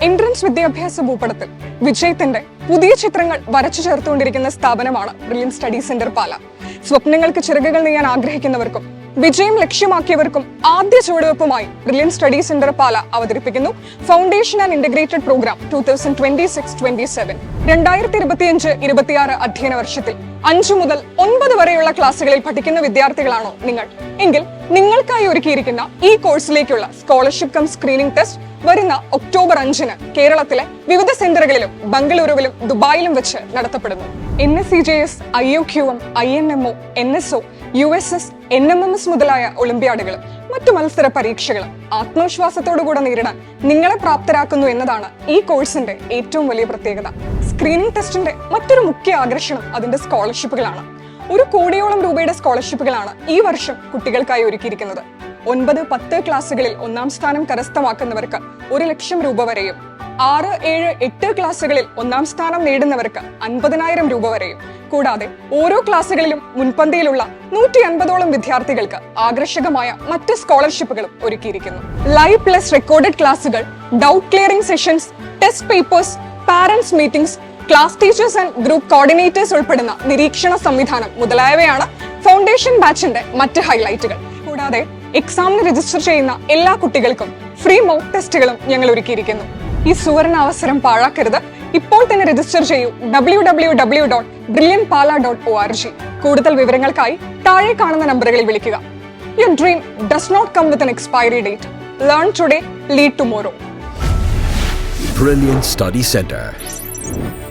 Entrance വിദ്യാഭ്യാസ ഭൂപടത്തിൽ വിജയത്തിന്റെ പുതിയ ചിത്രങ്ങൾ വരച്ചു ചേർത്തുകൊണ്ടിരിക്കുന്ന സ്ഥാപനമാണ് ബ്രില്യൻ സ്റ്റഡി സെന്റർ പാല സ്വപ്നങ്ങൾക്ക് ചിറകുകൾ നെയ്യാൻ ആഗ്രഹിക്കുന്നവർക്കും വിജയം ലക്ഷ്യമാക്കിയവർക്കും ആദ്യ ചുവടുവെപ്പുമായി ബ്രില്യൻ സ്റ്റഡി സെന്റർ പാല അവതരിപ്പിക്കുന്നു. Foundation and integrated programme two thousand twenty six twenty seven രണ്ടായിരത്തി ഇരുപത്തിയഞ്ച് ഇരുപത്തിയാറ് അധ്യയന വർഷത്തിൽ അഞ്ചു മുതൽ ഒൻപത് വരെയുള്ള ക്ലാസ്സുകളിൽ പഠിക്കുന്ന വിദ്യാർത്ഥികളാണോ നിങ്ങൾ? എങ്കിൽ നിങ്ങൾക്കായി ഒരുക്കിയിരിക്കുന്ന ഈ കോഴ്സിലേക്കുള്ള സ്കോളർഷിപ്പ് കം സ്ക്രീനിംഗ് ടെസ്റ്റ് വരുന്ന ഒക്ടോബർ അഞ്ചിന് കേരളത്തിലെ വിവിധ സെന്ററുകളിലും ബംഗളൂരുവിലും ദുബായിലും വെച്ച് നടത്തപ്പെടുന്നു. N S C J S I O Q M I N M O N S O U S S N M M S മുതലായ ഒളിമ്പ്യാഡുകളും മറ്റു മത്സര പരീക്ഷകളും ആത്മവിശ്വാസത്തോടുകൂടെ നേരിടാൻ നിങ്ങളെ പ്രാപ്തരാക്കുന്നു എന്നതാണ് ഈ കോഴ്സിന്റെ ഏറ്റവും വലിയ പ്രത്യേകത. സ്ക്രീനിംഗ് ടെസ്റ്റിന്റെ മറ്റൊരു മുഖ്യ ആകർഷണം അതിന്റെ സ്കോളർഷിപ്പുകളാണ്. ഒരു കോടിയോളം രൂപയുടെ സ്കോളർഷിപ്പുകളാണ് ഈ വർഷം കുട്ടികൾക്കായി ഒരുക്കിയിരിക്കുന്നത്. ഒൻപത് പത്ത് ക്ലാസ്സുകളിൽ ഒന്നാം സ്ഥാനം കരസ്ഥമാക്കുന്നവർക്ക് ഒരു ലക്ഷം രൂപ വരെയും ആറ് ഏഴ് എട്ട് ക്ലാസ്സുകളിൽ ഒന്നാം സ്ഥാനം നേടുന്നവർക്ക് അൻപതിനായിരം രൂപ വരെയും. കൂടാതെ ഓരോ ക്ലാസ്സുകളിലും മുൻപന്തിയിലുള്ള നൂറ്റി അൻപതോളം വിദ്യാർത്ഥികൾക്ക് ആകർഷകമായ മറ്റ് സ്കോളർഷിപ്പുകളും ഒരുക്കിയിരിക്കുന്നു. ലൈവ് പ്ലസ് റെക്കോർഡഡ് ക്ലാസ്സുകൾ doubt clearing sessions test papers parents meetings class teachers and group coordinators ഉൾപ്പെടുന്ന നിരീക്ഷണ സംവിധാനം മുതലായവയാണ് ഫൗണ്ടേഷൻ ബാച്ചിന്റെ മറ്റ് ഹൈലൈറ്റുകൾ കൂടാതെ എക്സാമിന് രജിസ്റ്റർ ചെയ്യുന്ന എല്ലാ കുട്ടികൾക്കും ഫ്രീ മോക്ക് ടെസ്റ്റുകളും ഞങ്ങൾ ഒരുക്കിയിരിക്കുന്നു. ഈ സുവർണ അവസരം പാഴാക്കരുത്. ഇപ്പോൾ തന്നെ രജിസ്റ്റർ ചെയ്യൂ W W W dot brilliant Pala dot O R G കൂടുതൽ വിവരങ്ങൾക്കായി താഴെ കാണുന്ന നമ്പറുകളിൽ വിളിക്കുക. Your dream does not come with an expiry date learn today lead tomorrow Brilliant Study Center.